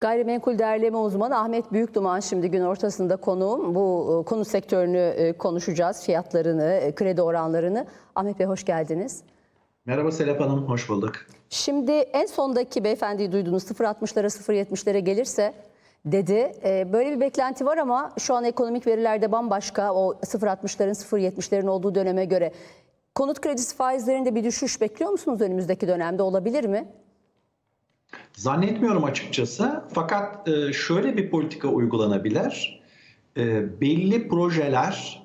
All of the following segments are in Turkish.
Gayrimenkul değerleme uzmanı Ahmet Büyükduman şimdi gün ortasında konuğum. Bu e, konu sektörünü e, konuşacağız, fiyatlarını, e, kredi oranlarını. Ahmet Bey hoş geldiniz. Merhaba Serap Hanım, hoş bulduk. Şimdi en sondaki beyefendiyi duydunuz 0.60'lara 0.70'lere gelirse dedi. Böyle bir beklenti var ama şu an ekonomik verilerde bambaşka o 0.60'ların 0.70'lerin olduğu döneme göre. Konut kredisi faizlerinde bir düşüş bekliyor musunuz önümüzdeki dönemde olabilir mi? Zannetmiyorum açıkçası. Fakat e, şöyle bir politika uygulanabilir. E, Belli projeler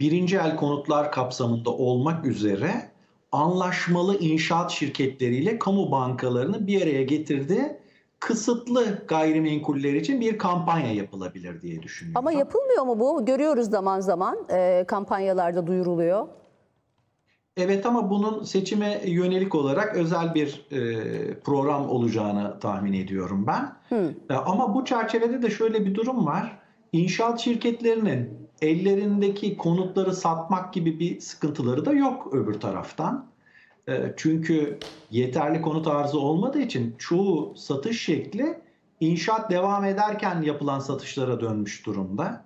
birinci el konutlar kapsamında olmak üzere anlaşmalı inşaat şirketleriyle kamu bankalarını bir araya getirdi. Kısıtlı gayrimenkuller için bir kampanya yapılabilir diye düşünüyorum. Ama yapılmıyor mu bu? Görüyoruz zaman zaman e, kampanyalarda duyuruluyor. Evet ama bunun seçime yönelik olarak özel bir e, program olacağını tahmin ediyorum ben. E, ama bu çerçevede de şöyle bir durum var. İnşaat şirketlerinin ellerindeki konutları satmak gibi bir sıkıntıları da yok öbür taraftan. E, çünkü yeterli konut arzı olmadığı için çoğu satış şekli inşaat devam ederken yapılan satışlara dönmüş durumda.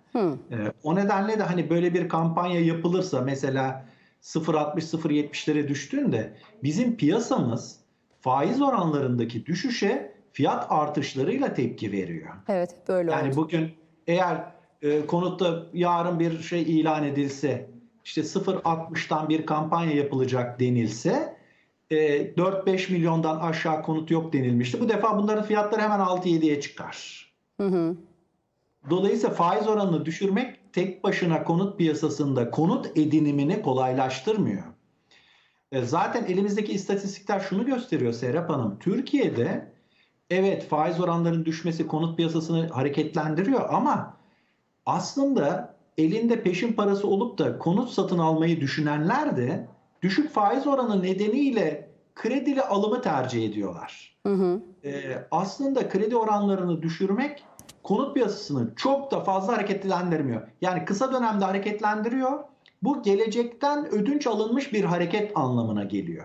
E, o nedenle de hani böyle bir kampanya yapılırsa mesela 0.60-0.70'lere düştüğünde bizim piyasamız faiz oranlarındaki düşüşe fiyat artışlarıyla tepki veriyor. Evet böyle Yani oldu. bugün eğer e, konutta yarın bir şey ilan edilse işte 0.60'tan bir kampanya yapılacak denilse e, 4-5 milyondan aşağı konut yok denilmişti. Bu defa bunların fiyatları hemen 6-7'ye çıkar. Dolayısıyla faiz oranını düşürmek tek başına konut piyasasında konut edinimini kolaylaştırmıyor. E, Zaten elimizdeki istatistikler şunu gösteriyor Serap Hanım. Türkiye'de evet faiz oranlarının düşmesi konut piyasasını hareketlendiriyor ama aslında elinde peşin parası olup da konut satın almayı düşünenler de düşük faiz oranı nedeniyle kredili alımı tercih ediyorlar. Ee, aslında kredi oranlarını düşürmek konut piyasasını çok da fazla hareketlendirmiyor. Yani kısa dönemde hareketlendiriyor. Bu gelecekten ödünç alınmış bir hareket anlamına geliyor.